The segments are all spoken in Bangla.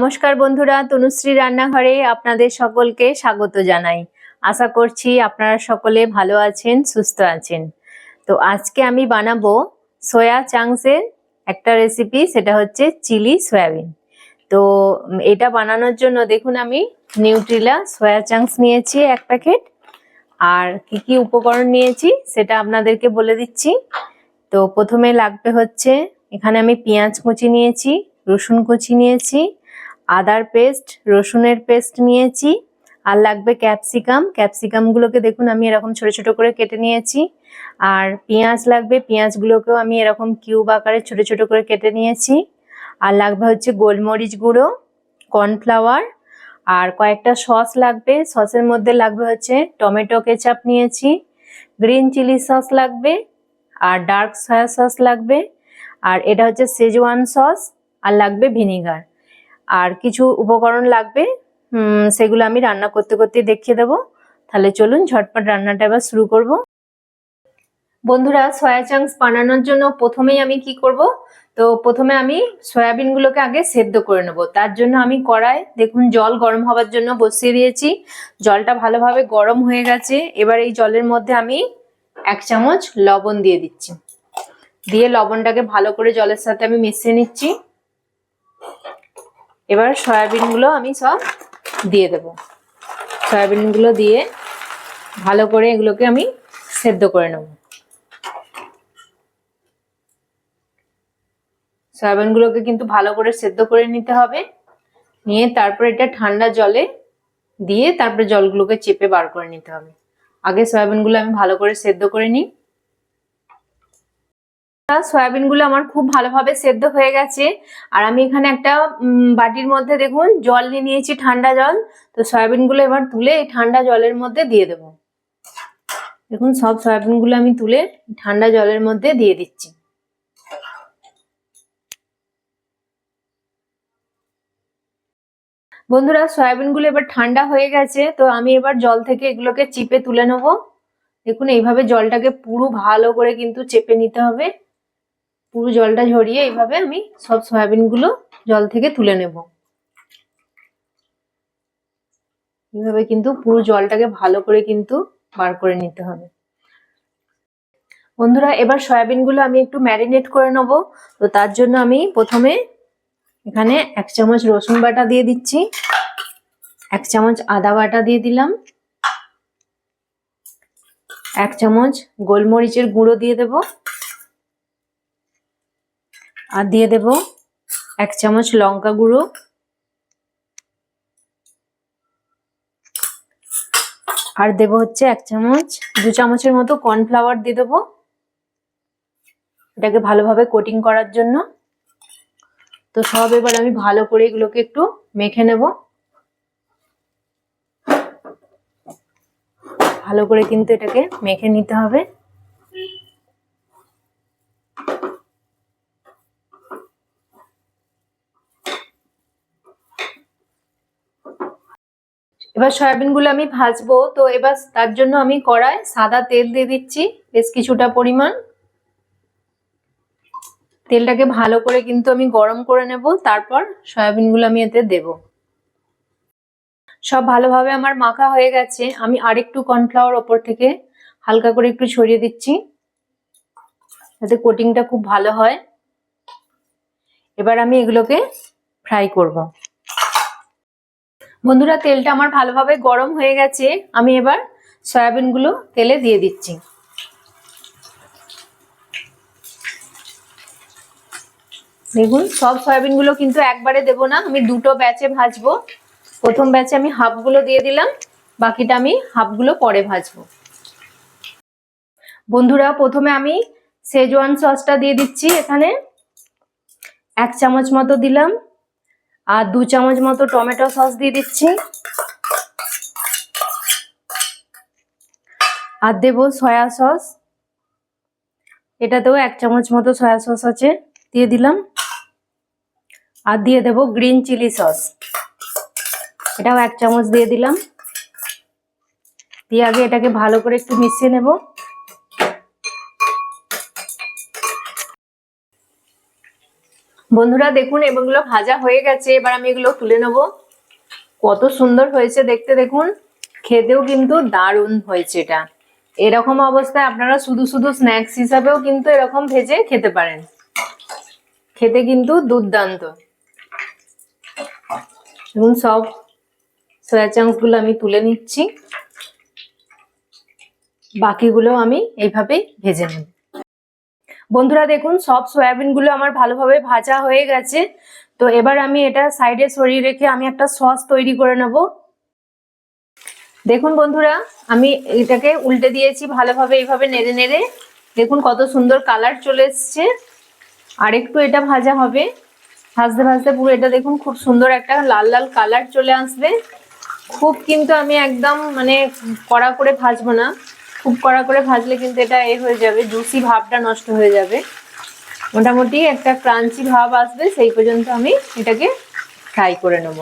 নমস্কার বন্ধুরা, তনুশ্রী রান্নাঘরে আপনাদের সকলকে স্বাগত জানাই। আশা করছি আপনারা সকলে ভালো আছেন, সুস্থ আছেন। তো আজকে আমি বানাবো সয়া চাংসের একটা রেসিপি সেটা হচ্ছে চিলি সয়াবিন। তো এটা বানানোর জন্য দেখুন আমি নিউট্রিলা সয়া চাংস নিয়েছি এক প্যাকেট। আর কি কি উপকরণ নিয়েছি, সেটা আপনাদেরকে বলে দিচ্ছি। তো প্রথমে লাগবে হচ্ছে, এখানে আমি পেঁয়াজ কুচি নিয়েছি, রসুন কুচি নিয়েছি আদার পেস্ট, রসুনের পেস্ট নিয়েছি। আর লাগবে ক্যাপসিকাম। ক্যাপসিকামগুলোকে দেখুন, আমি এরকম ছোট ছোট করে কেটে নিয়েছি। আর পেঁয়াজ লাগবে, পেঁয়াজগুলোকেও আমি এরকম কিউব আকারে ছোট ছোট করে কেটে নিয়েছি। আর লাগবে হচ্ছে গোলমরিচ গুঁড়ো, কর্নফ্লাওয়ার। আর কয়েকটা সস লাগবে, সসের মধ্যে লাগবে হচ্ছে টমেটো কেচাপ নিয়েছি। গ্রিন চিলি সস লাগবে, আর ডার্ক সয়া সস লাগবে। আর এটা হচ্ছে সেজওয়ান সস, আর লাগবে ভিনিগার। আর কিছু উপকরণ লাগবে সেগুলো আমি রান্না করতে করতে দেখিয়ে দেবো। তাহলে চলুন ঝটপট রান্নাটা এবার শুরু করব। বন্ধুরা সয়া চাংস বানানোর জন্য প্রথমেই আমি কি করব? তো প্রথমে আমি সয়াবিনগুলোকে আগে সেদ্ধ করে নেব। তার জন্য আমি কড়াই, দেখুন জল গরম হওয়ার জন্য বসিয়ে দিয়েছি। জলটা ভালোভাবে গরম হয়ে গেছে। এবার এই জলের মধ্যে আমি এক চামচ লবণ দিয়ে দিচ্ছি। দিয়ে লবণটাকে ভালো করে জলের সাথে আমি মিশিয়ে নিচ্ছি। এবার সয়াবিনগুলো আমি সব দিয়ে দেব। সয়াবিনগুলো দিয়ে ভালো করে এগুলোকে আমি সেদ্ধ করে নেব। সয়াবিনগুলোকে কিন্তু ভালো করে সেদ্ধ করে নিতে হবে। নিয়ে তারপর এটা ঠান্ডা জলে দিয়ে তারপরে জলগুলোকে চেপে বার করে নিতে হবে। আগে সয়াবিনগুলো আমি ভালো করে সেদ্ধ করে নিই। সয়াবিনগুলো আমার খুব ভালোভাবে সেদ্ধ হয়ে গেছে। আর আমি এখানে একটা বাটির মধ্যে দেখুন, জল নিয়ে নিয়েছি ঠান্ডা জল। তো সয়াবিনগুলো এবার তুলে এই ঠান্ডা জলের মধ্যে দিয়ে দেবো। দেখুন, সব সয়াবিনগুলো আমি তুলে ঠান্ডা জলের মধ্যে দিয়ে দিচ্ছি। বন্ধুরা, সয়াবিনগুলো এবার ঠান্ডা হয়ে গেছে, তো আমি এবার জল থেকে এগুলোকে চিপে তুলে নেব। দেখুন, এইভাবে জলটাকে পুরো ভালো করে কিন্তু চেপে নিতে হবে। পুরো জলটা ঝরিয়ে এইভাবে আমি সব সয়াবিনগুলো জল থেকে তুলে নেব। এইভাবে কিন্তু পুরো জলটাকে ভালো করে কিন্তু বার করে নিতে হবে। বন্ধুরা, এবার সয়াবিনগুলো আমি একটু ম্যারিনেট করে নেব। তো তার জন্য আমি প্রথমে এখানে এক চামচ রসুন বাটা দিয়ে দিচ্ছি। এক চামচ আদা বাটা দিয়ে দিলাম। এক চামচ গোলমরিচের গুঁড়ো দিয়ে দেব। আর দিয়ে দেব এক চামচ লঙ্কা গুঁড়ো। আর দেব হচ্ছে এক চামচ, দু চামচের মতো কর্নফ্লাওয়ার দিয়ে দেবো। এটাকে ভালোভাবে কোটিং করার জন্য। তো সব এবার আমি ভালো করে এগুলোকে একটু মেখে নেব। ভালো করে কিন্তু এটাকে মেখে নিতে হবে। এবার সয়াবিনগুলো আমি ভাজবো। তো এবার তার জন্য আমি কড়ায় সাদা তেল দিয়ে দিচ্ছি, বেশ কিছুটা পরিমাণ। তেলটাকে ভালো করে কিন্তু আমি গরম করে নেব, তারপর সয়াবিনগুলো আমি এতে দেব। সব ভালোভাবে আমার মাখা হয়ে গেছে। আমি আরেকটু কর্নফ্লাওয়ার ওপর থেকে হালকা করে একটু ছড়িয়ে দিচ্ছি, যাতে কোটিংটা খুব ভালো হয়। এবার আমি এগুলোকে ফ্রাই করব। বন্ধুরা, তেলটা আমার ভালোভাবে গরম হয়ে গেছে। আমি এবার সয়াবিনগুলো তেলে দিয়ে দিচ্ছি। দেখুন, সব সয়াবিনগুলো কিন্তু একবারে দেবো না। আমি দুটো ব্যাচে ভাজবো। প্রথম ব্যাচে আমি হাফগুলো দিয়ে দিলাম। বাকিটা আমি হাফগুলো পরে ভাজবো। বন্ধুরা, প্রথমে আমি সেজওয়ান সসটা দিয়ে দিচ্ছি। এখানে এক চামচ মতো দিলাম। আর দু চামচ মতো টমেটো সস দিয়ে দিচ্ছি। আর দেবো সয়া সস। এটাতেও এক চামচ মতো সয়া সস আছে, দিয়ে দিলাম। আর দিয়ে দেব গ্রিন চিলি সস। এটাও এক চামচ দিয়ে দিলাম। দিয়ে আগে এটাকে ভালো করে একটু মিশিয়ে নেব। বন্ধুরা দেখুন এগুলো ভাজা হয়ে গেছে। এবার আমি এগুলো তুলে নেব। কত সুন্দর হয়েছে দেখতে দেখুন। খেতেও কিন্তু দারুণ হয়েছে এটা। এরকম অবস্থায় আপনারা শুধু শুধু স্ন্যাক্স হিসাবেও কিন্তু এরকম ভেজে খেতে পারেন। খেতে কিন্তু দুর্দান্ত। এবং সব সয়া চাংসগুলো আমি তুলে নিচ্ছি। বাকিগুলো আমি এইভাবেই ভেজে নেব। বন্ধুরা দেখুন, সব সয়াবিনগুলো আমার ভালোভাবে ভাজা হয়ে গেছে। তো এবার আমি এটা সাইডে সরিয়ে রেখে আমি একটা সস তৈরি করে নেব। দেখুন বন্ধুরা, আমি এটাকে উল্টে দিয়েছি ভালোভাবে, এইভাবে নেড়ে নেড়ে। দেখুন কত সুন্দর কালার চলে এসছে। আর একটু এটা ভাজা হবে। ভাজতে ভাজতে পুরো এটা দেখুন খুব সুন্দর একটা লাল লাল কালার চলে আসবে। খুব কিন্তু আমি একদম মানে কড়া করে ভাজবো না। খুব কড়া করে ভাজলে কিন্তু এটা এ হয়ে যাবে জুসি ভাবটা নষ্ট হয়ে যাবে। মোটামুটি একটা ক্রাঞ্চি ভাব আসবে, সেই পর্যন্ত আমি এটাকে ফ্রাই করে নেব।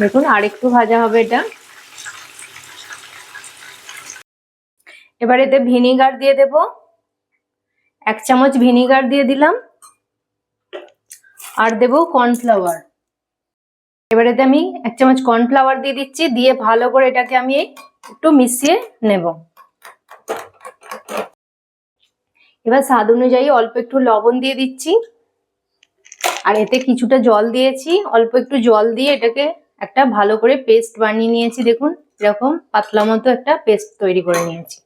দেখুন আর একটু ভাজা হবে এটা। এবার এতে ভিনিগার দিয়ে দেব। এক চামচ ভিনিগার দিয়ে দিলাম। আর দেব কর্নফ্লাওয়ার এবার এতে আমি এক চামচ কর্নফ্লাওয়ার দিয়ে দিচ্ছি, দিয়ে ভালো করে এটাকে আমি একটু মিশিয়ে নেব। এবার স্বাদ অনুযায়ী অল্প একটু লবণ দিয়ে দিচ্ছি। আর এতে কিছুটা জল দিয়েছি, অল্প একটু জল দিয়ে এটাকে একটা ভালো করে পেস্ট বানিয়ে নিয়েছি, দেখুন, এরকম পাতলা মতো একটা পেস্ট তৈরি করে নিয়েছি।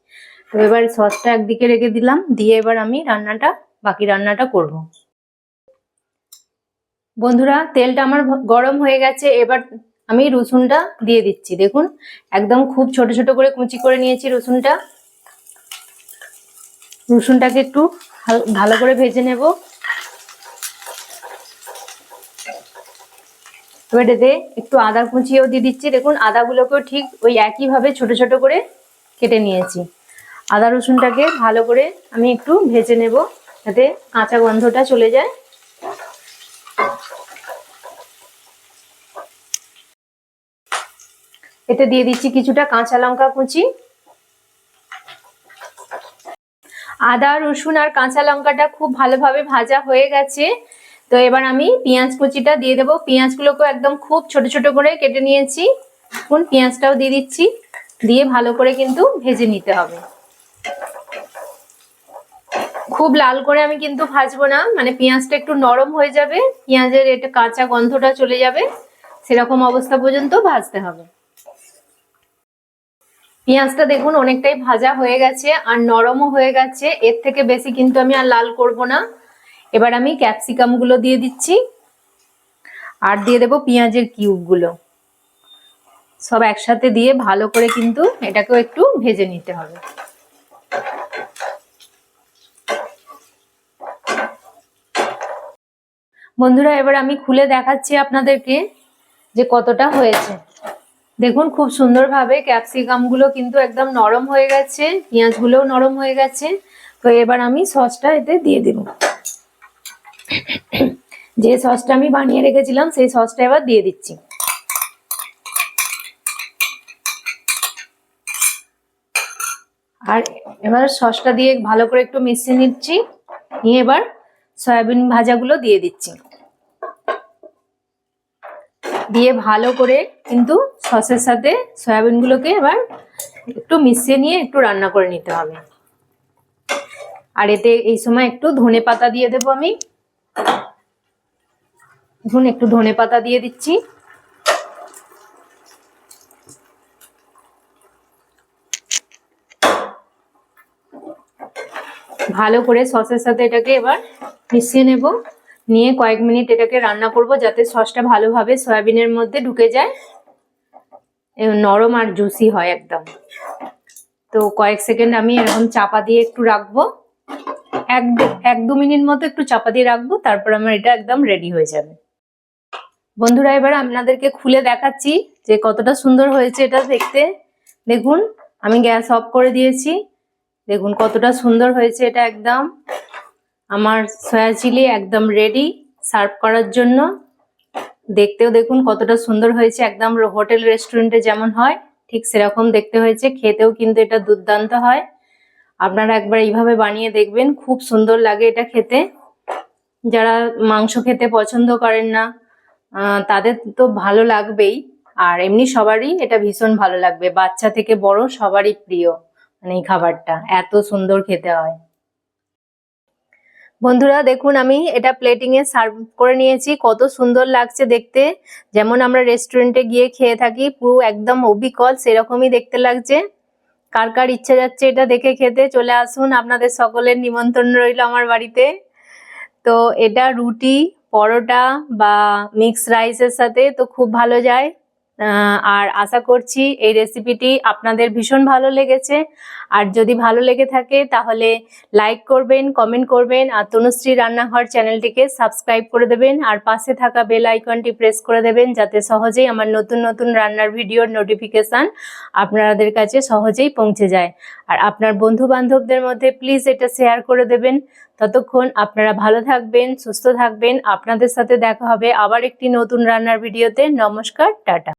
তো এবার সসটা একদিকে রেখে দিলাম, দিয়ে এবার আমি রান্নাটা, বাকি রান্নাটা করব। বন্ধুরা, তেলটা আমার গরম হয়ে গেছে, এবার আমি রসুনটা দিয়ে দিচ্ছি। দেখুন, একদম খুব ছোট ছোট করে কুচি করে নিয়েছি রসুনটা। রসুনটাকে একটু ভালো করে ভেজে নেব। এবার এতে একটু আদা কুচিয়েও দিয়ে দিচ্ছি। দেখুন, আদাগুলোকেও ঠিক ওই একইভাবে ছোট ছোট করে কেটে নিয়েছি। আদা রসুনটাকে ভালো করে আমি একটু ভেজে নেব, যাতে কাঁচা গন্ধটা চলে যায়। এতে দিয়ে দিচ্ছি কিছুটা কাঁচা লঙ্কা কুচি। আদা, রসুন আর কাঁচা লঙ্কাটা খুব ভালোভাবে ভাজা হয়ে গেছে। তো এবার আমি পেঁয়াজ কুচিটা দিয়ে দেবো। পেঁয়াজগুলোকেও একদম খুব ছোট ছোট করে কেটে নিয়েছি। এখন পেঁয়াজটাও দিয়ে দিচ্ছি। দিয়ে ভালো করে কিন্তু ভেজে নিতে হবে। খুব লাল করে আমি কিন্তু ভাজবো না। মানে পেঁয়াজটা একটু নরম হয়ে যাবে। পেঁয়াজের এটা কাঁচা গন্ধটা চলে যাবে। সেরকম অবস্থা পর্যন্ত ভাজতে হবে। পেঁয়াজটা দেখুন অনেকটাই ভাজা হয়ে গেছে আর নরমও হয়ে গেছে। এর থেকে বেশি কিন্তু আমি আর লাল করব না। এবার আমি ক্যাপসিকামগুলো দিয়ে দিচ্ছি। আর দিয়ে দেবো পেঁয়াজের কিউবগুলো সব একসাথে দিয়ে ভালো করে কিন্তু এটাকেও একটু ভেজে নিতে হবে। বন্ধুরা, এবার আমি খুলে দেখাচ্ছি আপনাদেরকে যে কতটা হয়েছে। দেখুন, খুব সুন্দরভাবে ক্যাপসিকামগুলো কিন্তু একদম নরম হয়ে গেছে, পেঁয়াজগুলোও নরম হয়ে গেছে। তো এবার আমি সসটা এতে দিয়ে দেব। যে সসটা আমি বানিয়ে রেখেছিলাম, সেই সসটা এবার দিয়ে দিচ্ছি। আর এবার সসটা দিয়ে ভালো করে একটু মিশিয়ে নিচ্ছি। নিয়ে এবার সয়াবিন ভাজাগুলো দিয়ে দিচ্ছি। দিয়ে ভালো করে কিন্তু সসের সাথে সয়াবিনগুলোকে এবার একটু মিশিয়ে নিয়ে একটু রান্না করে নিতে হবে। আর এতে এই সময় একটু ধনে পাতা দিয়ে দেবো আমি। দেখুন একটু ধনে পাতা দিয়ে দিচ্ছি। ভালো করে সসের সাথে এটাকে এবার মিশিয়ে নেব। নিয়ে কয়েক মিনিট এটাকে রান্না করব যাতে সসটা ভালোভাবে সয়াবিনের মধ্যে ঢুকে যায়। নরম আর জুসি হয় একদম। তো কয়েক সেকেন্ড আমি এরকম চাপা দিয়ে একটু রাখব। এক এক দু মিনিট মতো একটু চাপা দিয়ে রাখব, তারপর আমার এটা একদম রেডি হয়ে যাবে। বন্ধুরা, এবার আপনাদেরকে খুলে দেখাচ্ছি যে কতটা সুন্দর হয়েছে এটা দেখতে। দেখুন, আমি গ্যাস অফ করে দিয়েছি। দেখুন, কতটা সুন্দর হয়েছে এটা একদম। আমার সয়া চিলি একদম রেডি সার্ভ করার জন্য। দেখতেও দেখুন কতটা সুন্দর হয়েছে, একদম হোটেল রেস্টুরেন্টে যেমন হয়, ঠিক সেরকম দেখতে হয়েছে, খেতেও কিন্তু এটা দুর্দান্ত হয়। আপনারা একবার এইভাবে বানিয়ে দেখবেন, খুব সুন্দর লাগে এটা খেতে। যারা মাংস খেতে পছন্দ করেন না তাদের তো ভালো লাগবেই। আর এমনি সবারই এটা ভীষণ ভালো লাগবে, বাচ্চা থেকে বড় সবারই প্রিয় মানে এই খাবারটা, এত সুন্দর খেতে হয়। বন্ধুরা, দেখুন আমি এটা প্লেটিং এ সার্ভ করে নিয়েছি। কত সুন্দর লাগছে দেখতে। যেমন আমরা রেস্টুরেন্টে গিয়ে খেয়ে থাকি, পুরো একদম অবিকল সেরকমই দেখতে লাগছে। কার কার ইচ্ছে যাচ্ছে এটা দেখে খেতে, চলে আসুন আপনাদের সকলের নিমন্ত্রণ রইল আমার বাড়িতে। তো এটা রুটি, পরোটা বা মিক্স রাইসের সাথে তো খুব ভালো যায়। আর আশা করছি এই রেসিপিটি আপনাদের ভীষণ ভালো লেগেছে। আর যদি ভালো লেগে থাকে, তাহলে লাইক করবেন কমেন্ট করবেন, আর তনুশ্রী রান্নাঘর চ্যানেলটিকে সাবস্ক্রাইব করে দেবেন, আর পাশে থাকা বেল আইকনটি প্রেস করে দেবেন, যাতে সহজেই আমার নতুন নতুন রান্নার ভিডিওর নোটিফিকেশান আপনাদের কাছে সহজেই পৌঁছে যায়। আর আপনার বন্ধু বান্ধবদের মধ্যে প্লিজ এটা শেয়ার করে দেবেন। ততক্ষণ আপনারা ভালো থাকবেন, সুস্থ থাকবেন। আপনাদের সাথে দেখা হবে আবার একটি নতুন রান্নার ভিডিওতে নমস্কার, টাটা।